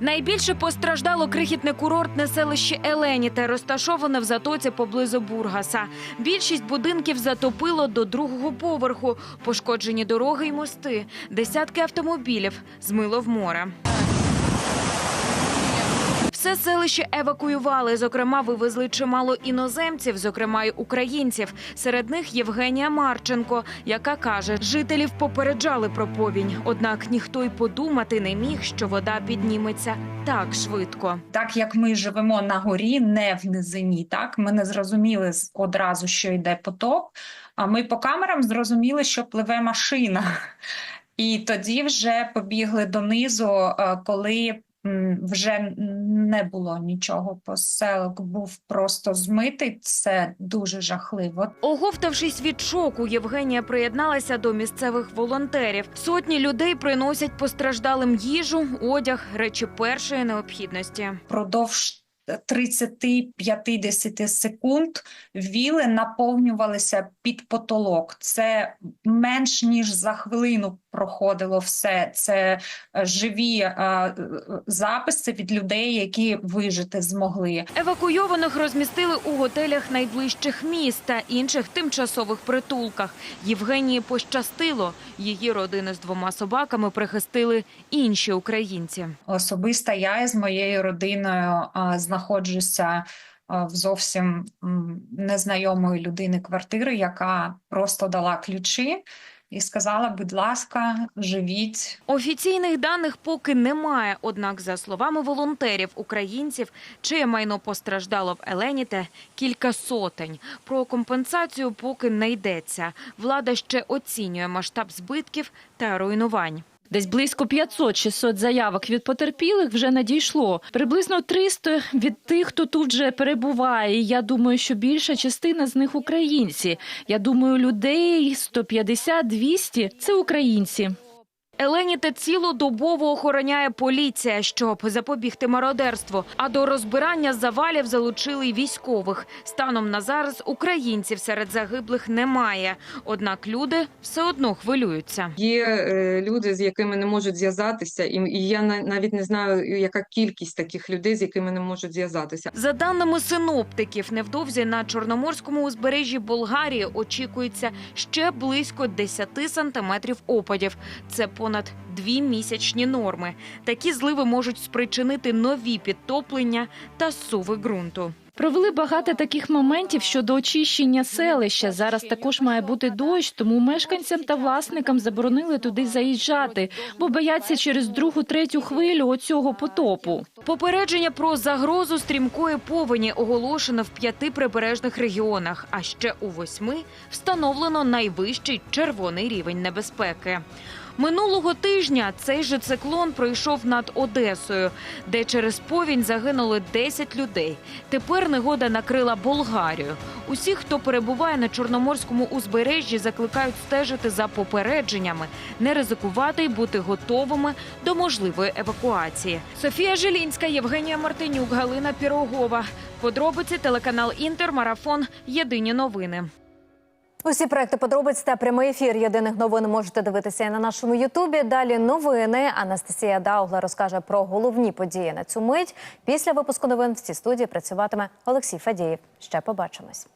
Найбільше постраждало крихітне курортне селище Еленіте, розташоване в затоці поблизу Бургаса. Більшість будинків затопило до другого поверху, пошкоджені дороги й мости. Десятки автомобілів змило в море. Все селище евакуювали. Зокрема, вивезли чимало іноземців, зокрема й українців. Серед них Євгенія Марченко, яка каже, жителів попереджали про повінь. Однак ніхто й подумати не міг, що вода підніметься так швидко. так як ми живемо на горі, не в низині, так ми не зрозуміли одразу, що йде потоп. А ми по камерам зрозуміли, що пливе машина. І тоді вже побігли донизу, е, коли м, не було нічого. Поселок був просто змитий. Це дуже жахливо. Оговтавшись від шоку, Євгенія приєдналася до місцевих волонтерів. Сотні людей приносять постраждалим їжу, одяг, речі першої необхідності. Продовж 30-50 секунд віли наповнювалися під потолок. Це менш ніж за хвилину проходило все. Це е, живі е, е, записи від людей, які вижити змогли. Евакуйованих розмістили у готелях найближчих міст та інших тимчасових притулках. Євгенії пощастило. Її родини з двома собаками прихистили інші українці. Особисто я із моєю родиною е, знаходжуся е, в зовсім незнайомої людини квартири, яка просто дала ключі і сказала: будь ласка, живіть. Офіційних даних поки немає. Однак, за словами волонтерів, українців, чиє майно постраждало в Еленіте, кілька сотень. Про компенсацію поки не йдеться. Влада ще оцінює масштаб збитків та руйнувань. Десь близько 500-600 заявок від потерпілих вже надійшло. Приблизно 300 від тих, хто тут вже перебуває. Я думаю, що більша частина з них українці. Я думаю, людей 150-200 – це українці. Еленіте цілодобово охороняє поліція, щоб запобігти мародерству. А до розбирання завалів залучили й військових. Станом на зараз українців серед загиблих немає. Однак люди все одно хвилюються. Є е, люди, з якими не можуть зв'язатися, і, і я на- навіть не знаю, яка кількість таких людей, з якими не можуть зв'язатися. За даними синоптиків, невдовзі на чорноморському узбережжі Болгарії очікується ще близько 10 сантиметрів опадів. Це понад дві місячні норми. Такі зливи можуть спричинити нові підтоплення та суви ґрунту. Провели багато таких моментів щодо очищення селища. Зараз також має бути дощ, тому мешканцям та власникам заборонили туди заїжджати, бо бояться через другу третю хвилю оцього потопу. Попередження про загрозу стрімкої повені оголошено в п'яти прибережних регіонах, а ще у восьми встановлено найвищий червоний рівень небезпеки. Минулого тижня цей же циклон пройшов над Одесою, де через повінь загинули 10 людей. Тепер негода накрила Болгарію. Усі, хто перебуває на чорноморському узбережжі, закликають стежити за попередженнями, не ризикувати й бути готовими до можливої евакуації. Софія Жилінська, Євгенія Мартинюк, Галина Пірогова. Подробиці телеканал Інтер, марафон. Єдині новини. Усі проекти подробиць та прямий ефір єдиних новин можете дивитися на нашому Ютубі. Далі новини. Анастасія Даугла розкаже про головні події на цю мить. Після випуску новин в цій студії працюватиме Олексій Фадієв. Ще побачимось.